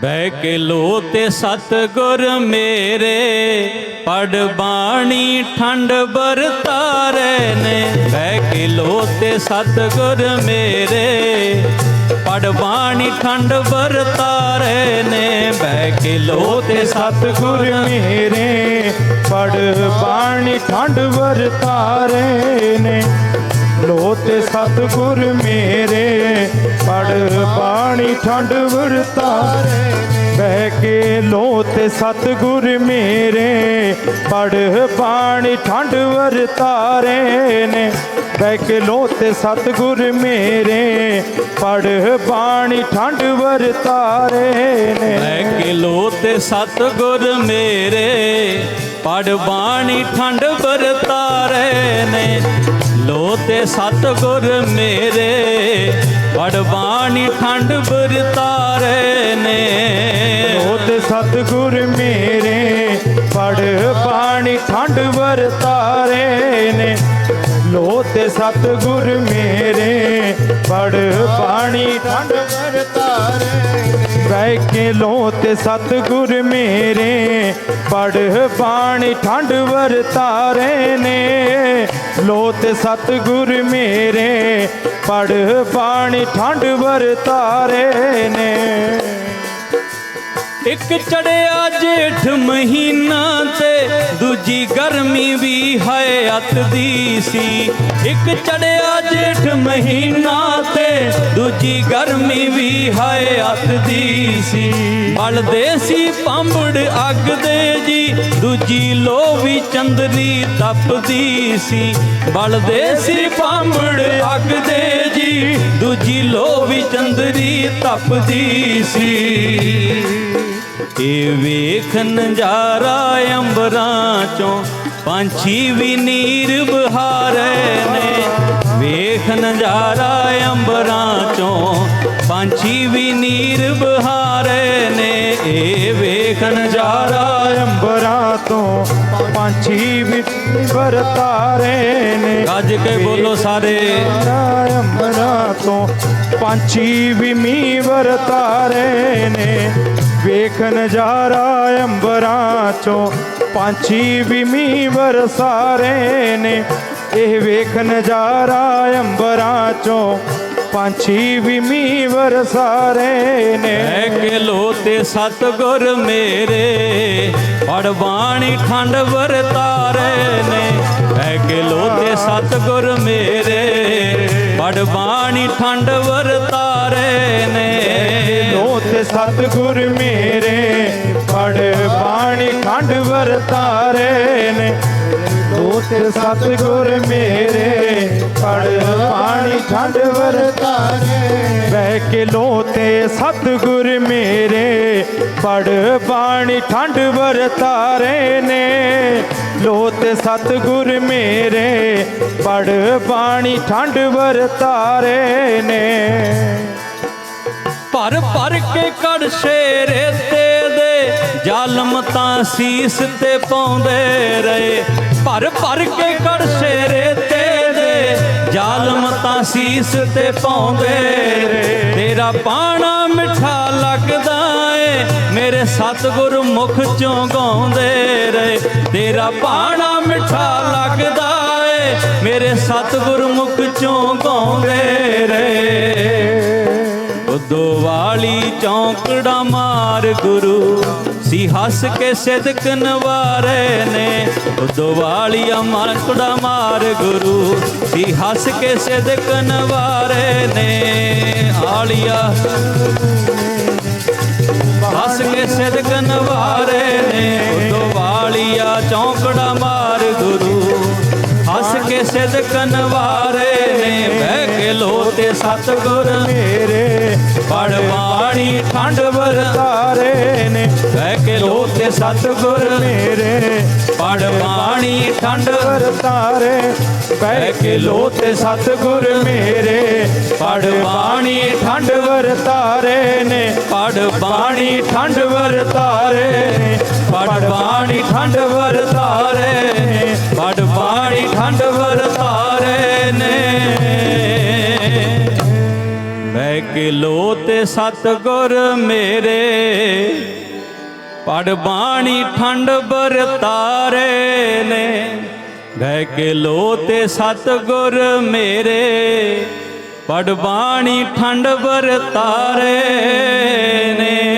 ਬਹਿ ਕੇ ਲੋ ਤੇ ਸਤਗੁਰ ਮੇਰੇ, ਪੜ ਬਾਣੀ ਠੰਡ ਵਰਤਾਰੇ ਨੇ। ਬਹਿ ਕੇ ਲੋ ਤੇ ਸਤਗੁਰ ਮੇਰੇ, ਪੜ ਬਾਣੀ ਠੰਡ ਵਰਤਾਰੇ ਨੇ। ਬਹਿ ਕੇ ਲੋ ਤੇ ਸਤਿਗੁਰ ਮੇਰੇ, ਪੜ ਬਾਣੀ ਠੰਡ ਵਰਤਾਰੇ ਨੇ। ਲੋ ਤੇ ਸਤਿਗੁਰ ਮੇਰੇ, ਪੜ ਬਾਣੀ ਠੰਡ ਵਰਤਾਰੇ ਬਹਿ ਕੇ ਲੋ ਤੇ ਸਤਿਗੁਰ ਮੇਰੇ, ਪੜ ਪਾਣੀ ਠੰਡ ਵਰਤਾਰੇ ਨੇ। ਬਹਿ ਕੇ ਲੋ ਤੇ ਸਤਿਗੁਰ ਮੇਰੇ, ਪੜ ਬਾਣੀ ਠੰਡ ਵਰਤਾਰੇ ਨੇ। ਬਹਿ ਕੇ ਲੋ ਤੇ ਸਤਗੁਰ ਮੇਰੇ, ਪੜ ਬਾਣੀ ਠੰਡ ਵਰਤਾਰੇ ਨੇ। ਲੋ ਤੇ ਸਤਗੁਰ ਮੇਰੇ ਵੜ ਬਾਣੀ ਠੰਡ ਵਰਤਾਰੇ ਨੇ। ਉਹ ਤੇ ਸਤਿਗੁਰ ਮੇਰੇ ਵੜ ਬਾਣੀ ਠੰਡ ਵਰਤਾਰੇ ਨੇ। ਲੋ ਤੇ ਸਤਿਗੁਰ ਮੇਰੇ ਵੜ ਬਾਣੀ ਠੰਡ ਵਰਤਾਰੇ ਬਹਿ ਕੇ ਲੋ ਤੇ ਸਤਿਗੁਰ ਮੇਰੇ ਪੜ ਬਾਣੀ ਠੰਡ ਵਰਤਾਰੇ ਨੇ। ਲੋ ਤੇ ਸਤਿਗੁਰ ਮੇਰੇ ਪੜ ਬਾਣੀ ਠੰਡ ਵਰਤਾਰੇ ਨੇ। ਇੱਕ ਚੜਿਆ ਜੇਠ ਮਹੀਨਾ ਤੇ, ਦੂਜੀ ਗਰਮੀ ਵੀ ਹੈ ਅਤ ਦੀ ਸੀ। ਇੱਕ ਚੜਿਆ ਜੇਠ ਮਹੀਨਾ ਦੂਜੀ ਗਰਮੀ ਵੀ ਹੈ ਅਤ ਦੀ ਸੀ। ਬਲਦੇ ਸੀ ਪੰਬੜ ਅੱਗ ਦੇ ਜੀ, ਦੂਜੀ ਲੋ ਵੀ ਚੰਦਰੀ ਤਪਦੀ ਸੀ। ਬਲਦੇ ਸੀ ਪੰਬੜ ਅੱਗ ਦੇ ਜੀ, ਦੂਜੀ ਲੋ ਵੀ ਚੰਦਰੀ ਤਪਦੀ ਸੀ। ਇਹ ਵੇਖ ਨਜ਼ਾਰਾ ਅੰਬਰਾਂ ਚੋਂ ਪੰਛੀ ਵੀ ਨੀਰ ਬਹਾਰੇ ਨੇ। ਵੇਖ ਨਜ਼ਾਰਾ ਅੰਬਰਾਂ ਪੰਛੀ ਵੀ ਨੀਰ ਬਹਾਰੇ ਨੇ ਇਹ ਵੇਖ ਨਜ਼ਾਰਾ ਅੰਬਰਾਂ ਤੋਂ ਪੰਛੀ ਵੀ ਵਰਤਾਰੇ ਨੇ ਗੱਜ ਕੇ ਬੋਲੋ ਸਾਰੇ ਤਾਰਾ ਅੰਬਰਾਂ ਤੋਂ ਪੰਛੀ ਵੀ ਮੀ ਵਰਤਾਰੇ ਨੇ ਵੇਖ ਨਜ਼ਾਰਾ ਅੰਬਰਾਂ ਚੋਂ ਪੰਛੀ ਵੀ ਮੀ ਵਰਸਾਰੇ ਨੇ ਇਹ ਵੇਖ ਨਜ਼ਾਰਾ ਅੰਬਰਾਂ ਚੋਂ ਪੰਛੀ ਵੀ ਮੀ ਵਰਸਾਰੇ ਨੇ। ਕੇ ਲੋ ਤੇ ਸਤਗੁਰ ਮੇਰੇ ਪੜ ਬਾਣੀ ਠੰਡ ਵਰਤਾਰੇ ਨੇ। ਐ ਕੇ ਲੋ ਤੇ ਸਤਗੁਰ ਮੇਰੇ ਪੜ ਬਾਣੀ ਠੰਡ ਵਰਤਾਰੇ ਨੇ ਲੋ ਤੇ ਸਤਿਗੁਰ ਮੇਰੇ ਪੜ ਬਾਣੀ ਠੰਡ ਵਰਤਾਰੇ ਨੇ ਲੋ ਤੇ ਸਤਿਗੁਰ ਮੇਰੇ ਠੰਡ ਵਰਤਾਰੇ। ਬਹਿ ਕੇ ਲੋ ਤੇ ਸਤਿਗੁਰ ਮੇਰੇ ਪੜ ਬਾਣੀ ਠੰਡ ਵਰਤਾਰੇ ਨੇ। ਲੋ ਤੇ ਸਤਿਗੁਰ ਮੇਰੇ ਪੜ ਬਾਣੀ ਠੰਡ ਵਰਤਾਰੇ ਨੇ। ਭਰ ਭਰ ਕੇ ਕੜਛੇ ਰੇਤੇ ਦੇ ਜ਼ਾਲਮ ਤਾਂ ਸੀਸ ਤੇ ਪਾਉਂਦੇ ਰਹੇ। ਭਰ ਭਰ ਕੇ ਕੜਛੇ ਰੇਤੇ ਸੀਸ ਤੇ ਪਾਉਂਦੇ ਰਹੇ। ਤੇਰਾ ਪਾਣਾ ਮਿੱਠਾ ਲੱਗਦਾ ਏ, ਮੇਰੇ ਸਤਿਗੁਰ ਮੁਖ ਚੋਂ ਗਾਉਂਦੇ ਰੇ ਤੇਰਾ ਪਾਣਾ ਮਿੱਠਾ ਲੱਗਦਾ ਏ, ਮੇਰੇ ਸਤਿਗੁਰ ਮੁਖ ਚੋਂ ਗਾਉਂਦੇ ਰੇ ਉਦੋਂ ਚੌਂਕੜਾ ਮਾਰ ਗੁਰੂ। ਸੀ ਹੱਸ ਕੇ ਸਿਦਕ ਨਵਾਰੇ ਨੇ। ਉਦੋਂ ਵਾਲੀ ਮਾਰ ਗੁਰੂ। ਸੀ ਹੱਸ ਕੇ ਸਿਦਕ ਨਵਾਰੇ ਨੇ। ਆਲੀਆ। ਹੱਸ ਕੇ ਸਿਦਕ ਨਵਾਰੇ ਨੇ। ਉਦੋਂ ਚੌਂਕੜਾ ਮਾਰ ਗੁਰੂ। ਹੱਸ ਕੇ ਸਿਦਕ ਨਵਾਰੇ ਨੇ। ਬਹਿ ਕੇ ਲੋ ਤੇ ਸਤਗੁਰ ਮੇਰੇ ਬਾਣੀ ਠੰਡ ਵਰਤਾ ਨੇ ਬਹਿ ਕੇ ਲੋ ਸਤਗੁਰ ਮੇਰੇ। ਪੜ ਬਾਣੀ ਠੰਡ ਵਰਤਾਰੇ ਪੈ ਕੇ ਲੋ ਤੇ ਸਤਿਗੁਰ ਮੇਰੇ। ਪੜ ਬਾਣੀ ਠੰਡ ਵਰਤਾਰੇ ਨੇ ਪੜ ਬਾਣੀ ਠੰਡ ਵਰਤਾਰੇ ਨੇ। ਪੜ ਬਾਣੀ ਠੰਡ ਵਰਤਾਰੇ ਲੋ ਤੇ ਸਤਗੁਰ ਮੇਰੇ, ਪੜ ਬਾਣੀ ਠੰਡ ਵਰਤਾਰੇ ਨੇ। ਬਹਿ ਕੇ ਲੋ ਤੇ ਸਤਗੁਰ ਮੇਰੇ, ਪੜ ਬਾਣੀ ਠੰਡ ਨੇ।